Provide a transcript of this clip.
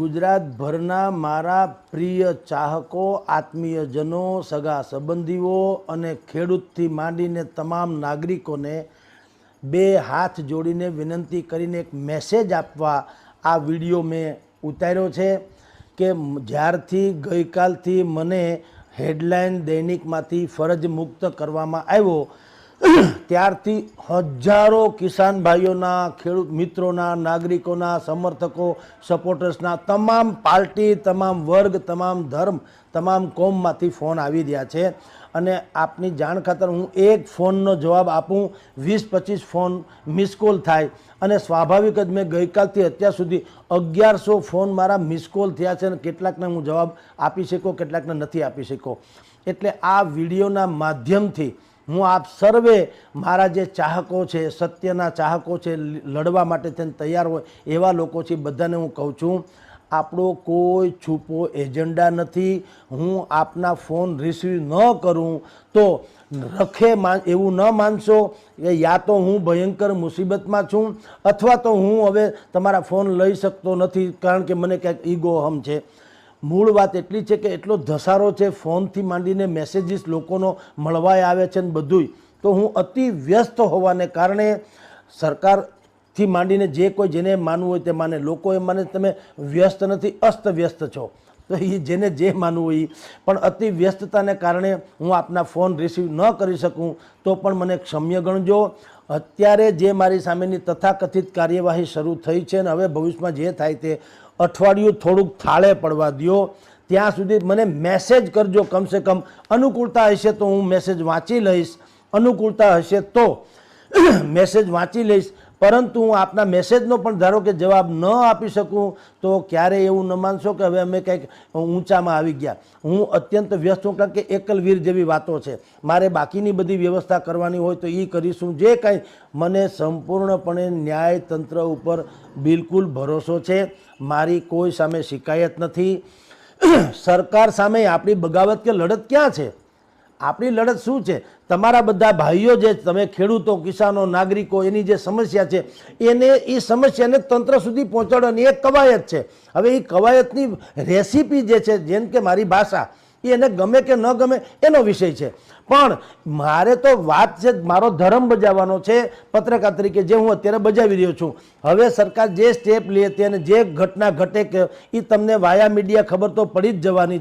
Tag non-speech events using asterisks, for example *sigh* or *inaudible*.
ગુજરાતભરના મારા પ્રિય ચાહકો, આત્મીયજનો, સગા સંબંધીઓ અને ખેડૂતથી માંડીને તમામ નાગરિકોને બે હાથ જોડીને વિનંતી કરીને એક મેસેજ આપવા આ વીડિયો મેં ઉતાર્યો છે કે જ્યારથી ગઈકાલથી મને હેડલાઇન દૈનિકમાંથી ફરજ મુક્ત કરવામાં આવ્યો *coughs* ત્યારથી હજારો કિસાન ભાઈઓના, ખેડૂત મિત્રોના, નાગરિકોના, સમર્થકો સપોર્ટર્સના તમામ પાર્ટી, તમામ વર્ગ, તમામ ધર્મ, તમામ કોમમાંથી ફોન આવી રહ્યા છે. અને આપની જાણ ખાતર હું એક ફોનનો જવાબ આપું, વીસ પચીસ ફોન મિસકોલ થાય. અને સ્વાભાવિક જ મેં ગઈકાલથી અત્યાર સુધી અગિયારસો ફોન મારા મિસકોલ થયા છે અને કેટલાકને હું જવાબ આપી શકો કેટલાકને નથી આપી શકો એટલે આ વિડીયોના માધ્યમથી હું આપ સર્વે મારા જે ચાહકો છે, સત્યના ચાહકો છે, લડવા માટે થઈને તૈયાર હોય એવા લોકો છે બધાને હું કહું છું, આપણો કોઈ છૂપો એજન્ડા નથી. હું આપના ફોન રિસીવ ન કરું તો રખે માન, એવું ન માનશો કે યા તો હું ભયંકર મુસીબતમાં છું અથવા તો હું હવે તમારા ફોન લઈ શકતો નથી કારણ કે મને ક્યાંક ઈગો હમ છે. મૂળ વાત એટલી છે કે એટલો ધસારો છે, ફોનથી માંડીને મેસેજીસ લોકોનો મળવાય આવે છે ને બધુંય. તો હું અતિ વ્યસ્ત હોવાને કારણે સરકારથી માંડીને જે કોઈ જેને માનવું હોય તે માને. લોકો એ માને તમે વ્યસ્ત નથી, અસ્ત વ્યસ્ત છો. તો એ જેને જે માનવું હોય. પણ અતિ વ્યસ્તતાને કારણે હું આપના ફોન રિસીવ ન કરી શકું, તો પણ મને ક્ષમ્ય ગણજો. અત્યારે જે મારી સામેની તથાકથિત કાર્યવાહી શરૂ થઈ છે અને હવે ભવિષ્યમાં જે થાય તે અઠવાડિયું થોડુંક થાળે પડવા દ્યો. ત્યાં સુધી મને મેસેજ કરજો કમસે કમ. અનુકૂળતા હશે તો હું મેસેજ વાંચી લઈશ. અનુકૂળતા હશે તો. *coughs* મેસેજ વાંચી લઈશ, પરંતુ હું આપના મેસેજનો પણ ધારો કે જવાબ ન આપી શકું, તો ક્યારેય એવું ન માનશો કે હવે અમે કંઈક ઊંચામાં આવી ગયા. હું અત્યંત વ્યસ્ત છું કારણ કે એકલવીર જેવી વાતો છે. મારે બાકીની બધી વ્યવસ્થા કરવાની હોય તો એ કરીશું. જે કાંઈ મને સંપૂર્ણપણે ન્યાયતંત્ર ઉપર બિલકુલ ભરોસો છે. મારી કોઈ સામે શિકાયત નથી. *coughs* સરકાર સામે આપણી બગાવત કે લડત ક્યાં છે? આપણી લડત શું છે? તમારા બધા ભાઈઓ જે તમે ખેડૂતો, કિસાનો, નાગરિકો, એની જે સમસ્યા છે, એને એ સમસ્યાને તંત્ર સુધી પહોંચાડવાની એક કવાયત છે. હવે એ કવાયતની રેસીપી જે છે, જેમ કે મારી ભાષા, એ એને ગમે કે ન ગમે એનો વિષય છે. પણ મારે તો વાત છે, મારો ધર્મ બજાવવાનો છે, પત્રકાર તરીકે જે હું અત્યારે બજાવી રહ્યો છું. હવે સરકાર જે સ્ટેપ લે તે અને જે ઘટના ઘટે કે એ તમને વાયા મીડિયા ખબર તો પડી જ જવાની